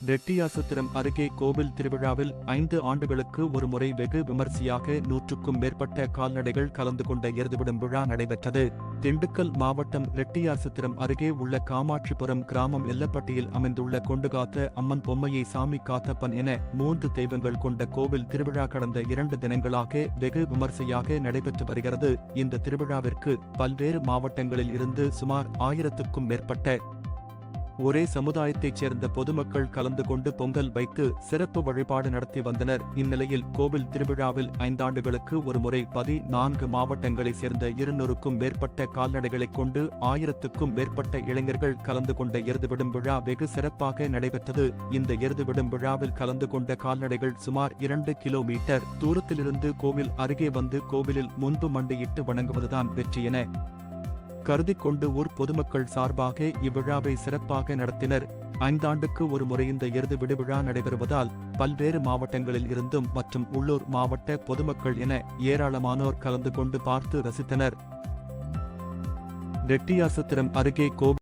ரெட்டியாசத்திரம் அருகே கோவில் திருவிழாவில் ஐந்து ஆண்டுகளுக்கு ஒருமுறை வெகு விமர்சையாக நூற்றுக்கும் மேற்பட்ட கால்நடைகள் கலந்து கொண்ட எருதுவிடும் விழா நடைபெற்றது. திண்டுக்கல் மாவட்டம் ரெட்டியாசத்திரம் அருகே உள்ள காமாட்சிபுரம் கிராமம் எல்லப்பட்டியில் அமைந்துள்ள கொண்டுகாத்த அம்மன் பொம்மையை சாமி காத்தப்பன் என மூன்று தெய்வங்கள் கொண்ட கோவில் திருவிழா கடந்த இரண்டு தினங்களாக வெகு விமர்சையாக நடைபெற்று வருகிறது. இந்த திருவிழாவிற்கு பல்வேறு மாவட்டங்களில் இருந்து சுமார் ஆயிரத்துக்கும் மேற்பட்ட ஒரே சமுதாயத்தைச் சேர்ந்த பொதுமக்கள் கலந்து கொண்டு பொங்கல் வைத்து சிறப்பு வழிபாடு நடத்தி வந்தனர். இந்நிலையில் கோவில் திருவிழாவில் ஐந்தாண்டுகளுக்கு ஒருமுறை பதினான்கு மாவட்டங்களைச் சேர்ந்த இருநூறுக்கும் மேற்பட்ட கால்நடைகளைக் கொண்டு ஆயிரத்துக்கும் மேற்பட்ட இளைஞர்கள் கலந்து கொண்ட எருதுவிடும் விழா வெகு சிறப்பாக நடைபெற்றது. இந்த எருதுவிடும் விழாவில் கலந்து கொண்ட கால்நடைகள் சுமார் இரண்டு கிலோமீட்டர் தூரத்திலிருந்து கோவில் அருகே வந்து கோவிலில் முன்பு மண்டியிட்டு வணங்குவதுதான் வெற்றி என கருதிக் கொண்டு ஊர் பொதுமக்கள் சார்பாக இவ்விழாவை சிறப்பாக நடத்தினர். ஐந்தாண்டுக்கு ஒரு முறை இந்த எருது விடுவிழா நடைபெறுவதால் பல்வேறு மாவட்டங்களில் இருந்தும் மற்றும் உள்ளூர் மாவட்ட பொதுமக்கள் என ஏராளமானோர் கலந்து கொண்டு பார்த்து ரசித்தனர். ரெட்டியாசத்திரம் அருகே கோவில்